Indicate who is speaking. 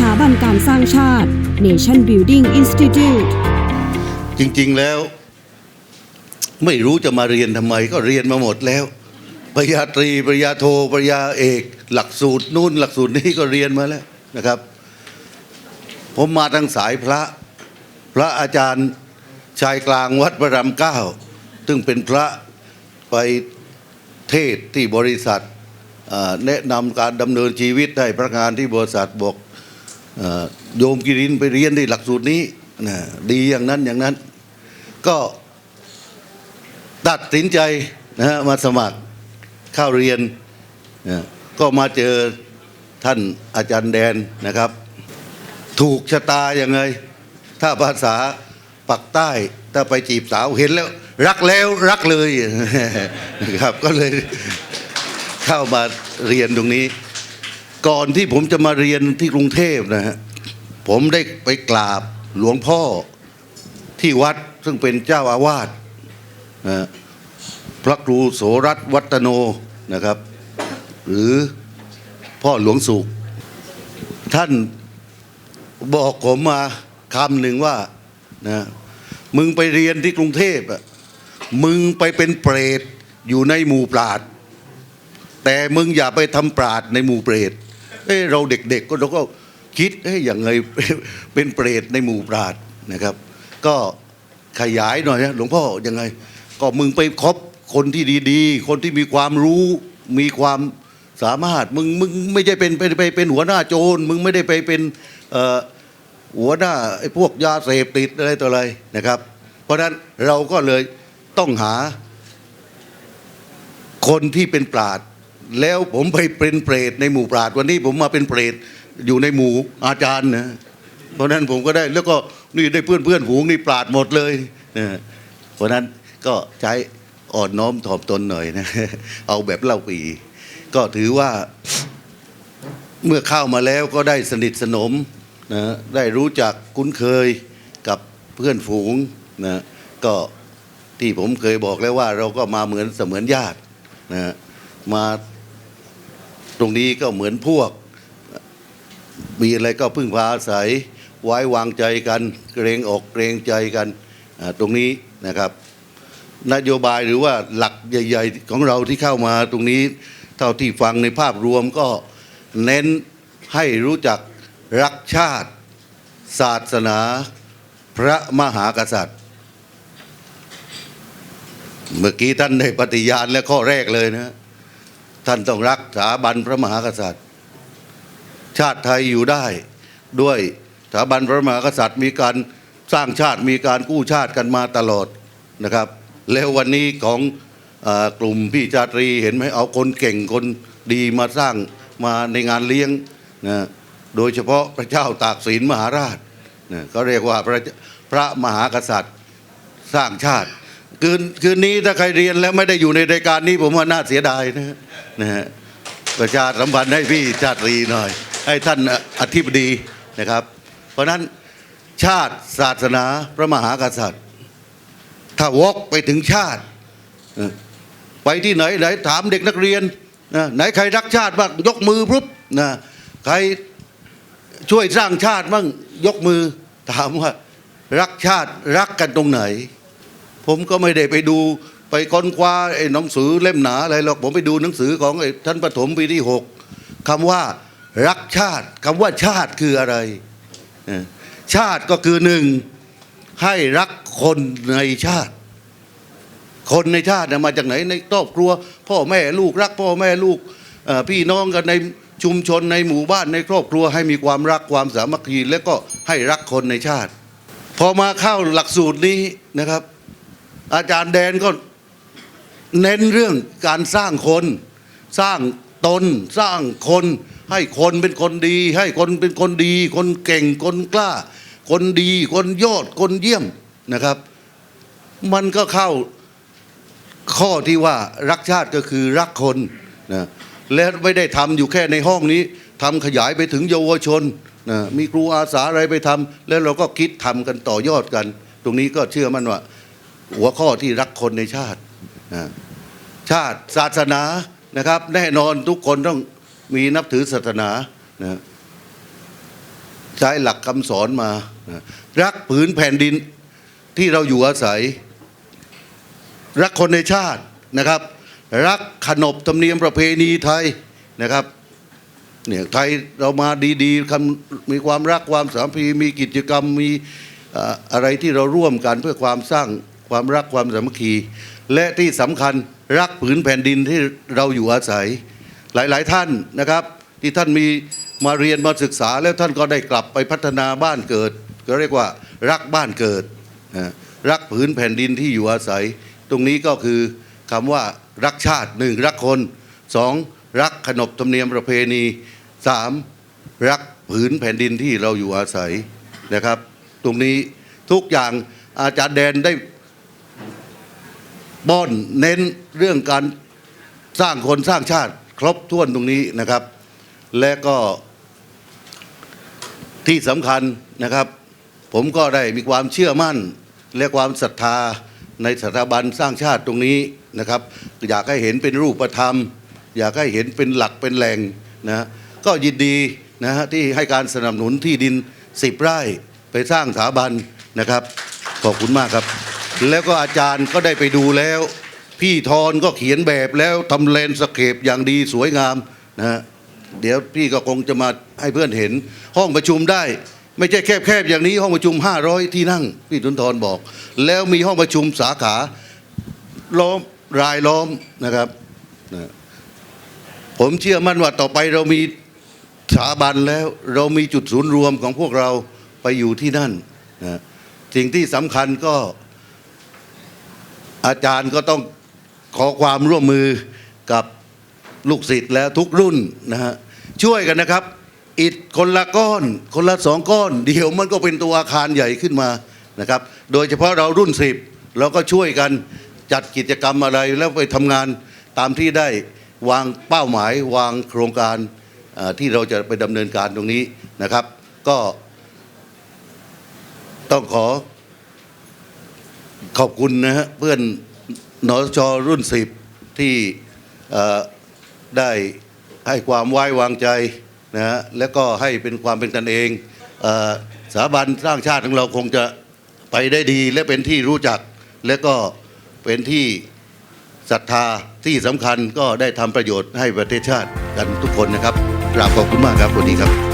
Speaker 1: ถาบันการสร้างชาติ Nation Building Institute
Speaker 2: จริง ๆ แล้ว ไม่รู้จะมาเรียนทำไมก็เรียนมาหมดแล้วปริญญาตรีปริญญาโทปริญญาเอก หลักสูตรนู่นหลักสูตรนี้ก็เรียนมาแล้วนะครับ ผมมาทางสายพระ พระอาจารย์ชายกลางวัดพระรามเก้าซึ่งเป็นพระไปเทศที่บริษัทแนะนำการดำเนินชีวิตให้พนักงานที่บริษัทบอก โยมกิรินไปเรียนที่หลักสูตรนี้นะดีอย่างนั้นอย่างนั้น ก็ตัดสินใจนะฮะมาสมัครเข้าเรียนนะก็มาเจอท่านอาจารย์แดนนะครับ ถูกชะตาอย่างไง ถ้าภาษาปักใต้ ถ้าไปจีบสาวเห็นแล้ว รักแล้วรักเลยนะครับ ก็เลยเข้ามาเรียนตรงนี้ ก่อนที่ผมจะมาเรียนที่กรุงเทพนะฮะผมได้ไปกราบหลวงพ่อที่วัดซึ่งเป็นเจ้าอาวาสนะฮะพระครูโสรัตวัตโนนะครับ หรือพ่อหลวงสุข ท่านบอกผมมาคำหนึ่งว่านะมึงไปเรียนที่กรุงเทพอะมึงไปเป็นเปรตอยู่ในหมู่ปราดแต่มึงอย่าไปทำปราดในหมู่เปรต อ้เราเด็กๆก็เราก็คิดเอ้ยอย่างไงเป็นเปรตในหมู่ปราดนะครับ ก็ขยายหน่อยนะหลวงพ่อยังไง ก็มึงไปคบคนที่ดีๆ คนที่มีความรู้มีความสามารถมึงมึงไม่ใช่เป็นไปไปเป็นหัวหน้าโจรมึงไม่ได้ไปเป็นหัวหน้าไอ้พวกยาเสพติดอะไรต่ออะไรนะครับ เพราะฉะนั้นเราก็เลยต้องหาคนที่เป็นปราด แล้วผมไปเป็นเปรตในหมู่ปราดวันนี้ผมมาเป็นเปรตอยู่ในหมู่อาจารย์นะเพราะนั้นผมก็ได้แล้วก็นี่ได้เพื่อนเพื่อนฝูงนี่ปราดหมดเลยนะเพราะนั้นก็ใช้อ่อนน้อมถ่อมตนหน่อยนะเอาแบบเล่าปี ก็ถือว่าเมื่อเข้ามาแล้วก็ได้สนิทสนมนะได้รู้จักคุ้นเคยกับเพื่อนฝูงนะก็ที่ผมเคยบอกแล้วว่าเราก็มาเหมือนเสมือนญาตินะมา ตรงนี้ก็เหมือนพวก มีอะไรก็พึ่งพาอาศัยไว้วางใจกัน เกรงอกเกรงใจกันตรงนี้นะครับ นโยบายหรือว่าหลักใหญ่ ๆ ของเราที่เข้ามาตรงนี้เท่าที่ฟังในภาพรวมก็เน้นให้รู้จักรักชาติ ศาสนา พระมหากษัตริย์ เมื่อกี้ท่านได้ปฏิญาณและข้อแรกเลยนะ ท่านต้องรักสถาบันพระมหากษัตริย์ ชาติไทยอยู่ได้ด้วยสถาบันพระมหากษัตริย์มีการสร้างชาติมีการกู้ชาติกันมาตลอดนะครับ แล้ววันนี้ของอกลุ่มพี่ชาตรีเห็นไหมเอาคนเก่งคนดีมาสร้างมาในงานเลี้ยงนะโดยเฉพาะพระเจ้าตากสินมหาราชนะก็เรียกว่าพระพระมหากษัตริย์สร้างชาติ คืนคืนนี้ถ้าใครเรียนแล้วไม่ได้อยู่ในรายการนี้ผมว่าน่าเสียดายนะฮะนะฮะประชาสัมพันธ์ให้พี่ชาตรีหน่อย ให้ท่านอธิบดีนะครับ เพราะนั้นชาติศาสนาพระมหากษัตริย์ ถ้าวกไปถึงชาติ ไปที่ไหนไหนถามเด็กนักเรียนนะไหนใครรักชาติบ้างยกมือปุ๊บนะใครช่วยสร้างชาติบ้างยกมือถามว่า รักชาติรักกันตรงไหน ผมก็ไม่ได้ไปดูไปค้นคว้าไอ้หนังสือเล่มหนาอะไรหรอกผมไปดูหนังสือของไอ้ท่านปฐมปีที่หกคำว่ารักชาติคำว่าชาติคืออะไร ชาติก็คือหนึ่งให้รักคนในชาติ คนในชาติมาจากไหนในครอบครัว พ่อแม่ลูกรัก พ่อแม่ลูกพี่น้องกันในชุมชนในหมู่บ้านในครอบครัว ให้มีความรักความสามัคคีและก็ให้รักคนในชาติ พอมาเข้าหลักสูตรนี้นะครับ อาจารย์แดนก็เน้นเรื่องการสร้างคน สร้างตนสร้างคน ให้คนเป็นคนดี ให้คนเป็นคนดี คนเก่งคนกล้า คนดีคนยอดคนเยี่ยมนะครับ มันก็เข้าข้อที่ว่ารักชาติก็คือรักคนนะและไม่ได้ทำอยู่แค่ในห้องนี้ทำขยายไปถึงเยาวชนนะมีครูอาสาอะไรไปทำแล้วเราก็คิดทำกันต่อยอดกัน ตรงนี้ก็เชื่อมั่นว่า หัวข้อที่รักคนในชาตินะชาติศาสนานะครับ แน่นอนทุกคนต้องมีนับถือศาสนานะใช้หลักคำสอนมานะรักผืนแผ่นดินที่เราอยู่อาศัย รักคนในชาตินะครับ รักขนบธรรมเนียมประเพณีไทยนะครับเนี่ยไทยเรามาดีๆมีความรักความสามัคคีมีกิจกรรมมีเอ่ออะไรที่เราร่วมกันเพื่อความสร้าง ความรักความสามัคคี และที่สำคัญรักผืนแผ่นดินที่เราอยู่อาศัย หลาย ๆ ท่านนะครับ ที่ท่านมีมาเรียนมาศึกษาแล้วท่านก็ได้กลับไปพัฒนาบ้านเกิด ก็เรียกว่ารักบ้านเกิดนะรักผืนแผ่นดินที่อยู่อาศัย ตรงนี้ก็คือคำว่ารักชาติหนึ่งรักคนสองรักขนบธรรมเนียมประเพณีสามรักผืนแผ่นดินที่เราอยู่อาศัยนะครับ ตรงนี้ทุกอย่างอาจารย์แดนได้ บ้อนเน้นเรื่องการสร้างคนสร้างชาติครบถ้วนตรงนี้นะครับ และก็ที่สำคัญนะครับ ผมก็ได้มีความเชื่อมั่น และความศรัทธาในสถาบันสร้างชาติตรงนี้นะครับ อยากให้เห็นเป็นรูปธรรม อยากให้เห็นเป็นหลักเป็นแหล่งนะก็ยินดีนะฮะที่ให้การสนับสนุนที่ดินสิบไร่ไปสร้างสถาบันนะครับ ขอบคุณมากครับ แล้วก็อาจารย์ก็ได้ไปดูแล้ว พี่ทอนก็เขียนแบบแล้วทำเลนสเคปอย่างดีสวยงามนะฮะเดี๋ยวพี่ก็คงจะมาให้เพื่อนเห็นห้องประชุมได้ ไม่ใช่แคบๆอย่างนี้ห้องประชุม 500 ที่นั่ง พี่ทุนทรบอก แล้วมีห้องประชุมสาขาล้อมรายล้อมนะครับนะผมเชื่อมั่นว่าต่อไปเรามีสถาบันแล้วเรามีจุดศูนย์รวมของพวกเราไปอยู่ที่นั่นนะสิ่งที่สำคัญก็ อาจารย์ก็ต้องขอความร่วมมือกับลูกศิษย์แล้วทุกรุ่นนะฮะช่วยกันนะครับ อิฐคนละก้อน คนละสองก้อน เดี๋ยวมันก็เป็นตัวอาคารใหญ่ขึ้นมานะครับ โดยเฉพาะเรารุ่นสิบเราก็ช่วยกันจัดกิจกรรมอะไรแล้วไปทำงานตามที่ได้วางเป้าหมายวางโครงการที่เราจะไปดำเนินการตรงนี้นะครับ ก็ต้องขอ ขอบคุณนะฮะเพื่อนนสชรุ่นสิบที่ได้ให้ความไว้วางใจนะฮะแล้วก็ให้เป็นความเป็นกันเองอสถาบันสร้างชาติของเราคงจะไปได้ดี และเป็นที่รู้จัก และก็เป็นที่ศรัทธาที่สำคัญก็ได้ทำประโยชน์ให้ประเทศชาติกันทุกคนนะครับกราบขอบคุณมากครับสวัสดีครับ